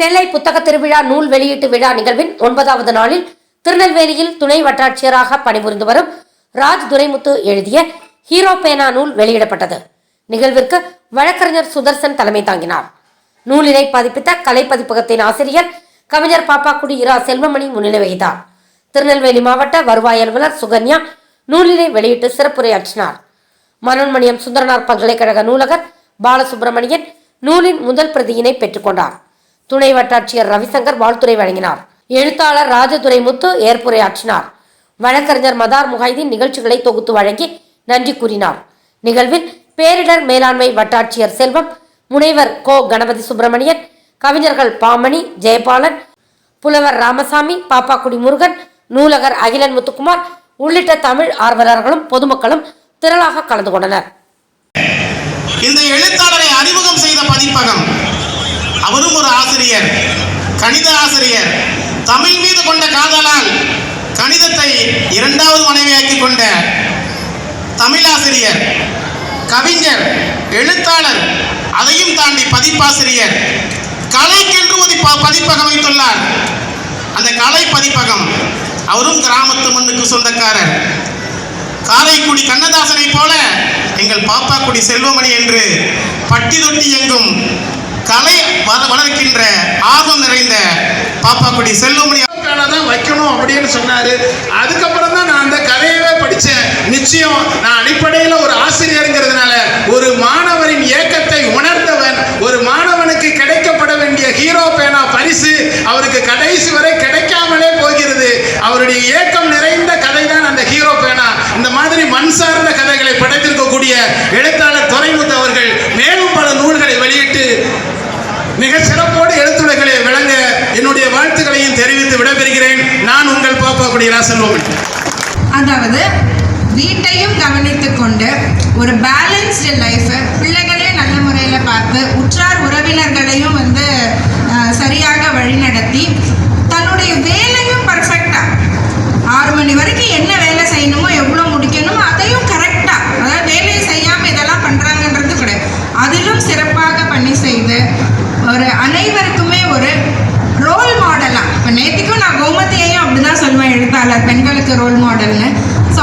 நெல்லை புத்தக திருவிழா நூல் வெளியீட்டு விழா நிகழ்வின் ஒன்பதாவது நாளில் திருநெல்வேலியில் துணை வட்டாட்சியராக பணிபுரிந்து வரும் ராஜ் துரைமுத்து எழுதிய ஹீரோ பேனா நூல் வெளியிடப்பட்டது. நிகழ்விற்கு வழக்கறிஞர் சுதர்சன் தலைமை தாங்கினார். நூலினை பதிப்பித்த கலைப்பதிப்பகத்தின் ஆசிரியர் கவிஞர் பாப்பாக்குடி இரா செல்வமணி முன்னிலை வகித்தார். திருநெல்வேலி மாவட்ட வருவாய் அலுவலர் சுகன்யா நூலினை வெளியிட்டு சிறப்புரையாற்றினார். மனோன்மணியம் சுந்தரனார் பல்கலைக்கழக நூலகர் பாலசுப்பிரமணியன் நூலின் முதல் பிரதியினை பெற்றுக்கொண்டார். துணை வட்டாட்சியர் ரவிசங்கர் வாழ்த்துரை வழங்கினார். எழுத்தாளர் ராஜதுரை முத்து ஏற்புரையாற்றினார். வழக்கறிஞர் மதார் முஹைதீன் நிகழ்ச்சிகளை தொகுத்து வழங்கி நன்றி கூறினார். நிகழ்வில் பேரிடர் மேலாண்மை வட்டாட்சியர் செல்வம் முனைவர் கோ. கணபதி சுப்பிரமணியன் கவிஞர்கள் பாமணி ஜெயபாலன் புலவர் ராமசாமி பாப்பாக்குடி முருகன் நூலகர் அகிலன் முத்துக்குமார் உள்ளிட்ட தமிழ் ஆர்வலர்களும் பொதுமக்களும் திரளாக கலந்து கொண்டனர். இந்த எழுத்தாளரை அறிமுகம் செய்த பதிப்பகம் அவரும் ஒரு ஆசிரியர் கணித ஆசிரியர். தமிழ் மீது கொண்ட காதலால் கணிதத்தை இரண்டாவது மனைவியாக்கி கொண்ட தமிழாசிரியர் கவிஞர் எழுத்தாளர் அதையும் தாண்டி பதிப்பாசிரியர். கலைக்கென்று ஒரு ப- பதிப்பகம் வைத்துள்ளார். அந்த கலை பதிப்பகம் அவரும் கிராமத்து மண்ணுக்கு சொந்தக்காரர். காரைக்குடி கண்ணதாசனை போல எங்கள் பாப்பாக்குடி செல்வமணி என்று பட்டி தொட்டி எங்கும் கலை வளர்க்கின்ற ஆர்வம் நிறைந்த பாப்பாக்குடி செல்வமணி தான் வைக்கணும் அப்படின்னு சொன்னாரு. அதுக்கப்புறம் தான் நான் அந்த கதையவே படித்தேன் நிச்சயம் நான் அடிப்படையில் ஒரு ஆசிரியருங்கிறதுனால ஒரு மாணவரின் ஏக்கத்தை உணர்ந்தவன் ஒரு மாணவனுக்கு கிடைக்கப்பட வேண்டிய ஹீரோ பேனா பரிசு அவருக்கு கடைசி வரை கிடைக்காமலே போகிறது. அவருடைய ஏக்கம் நிறைந்த கதை தான் அந்த ஹீரோ பேனா இந்த மாதிரி மண் சார்ந்த கதைகளை படைத்திருக்கக்கூடிய எழுத்தாளர் துறைமுத்து அவர்கள் மேலும் பல நூல்களை வெளியிட்டு மிக சிறப்போடு எழுத்துலகளை விளங்க என்னுடைய வாழ்த்துக்களையும் தெரிவித்து விடைபெறுகிறேன். நான் உங்கள் பாப்பா குடியரா அதாவது வீட்டையும் கவனித்துக் கொண்டு ஒரு பேலன்ஸ்டு லைஃபை பிள்ளைகளே நல்ல முறையில் பார்த்து சொல்லுவேன் பெண்களுக்கு ரோல் மாடல்னு ஸோ